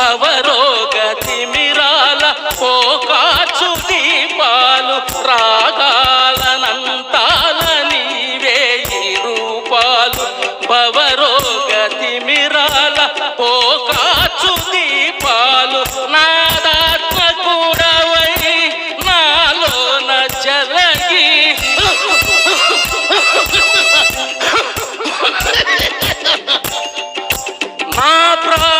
భవరోగ తిమిరాల పోకాచు దీపాలు రాగాలనంతాల నీవే రూపాలు భవరోగ తిమిరాల పోకాచు దీపాలు నాదాత్మ కూడవై నాలో నచ్చలకి నా ప్రా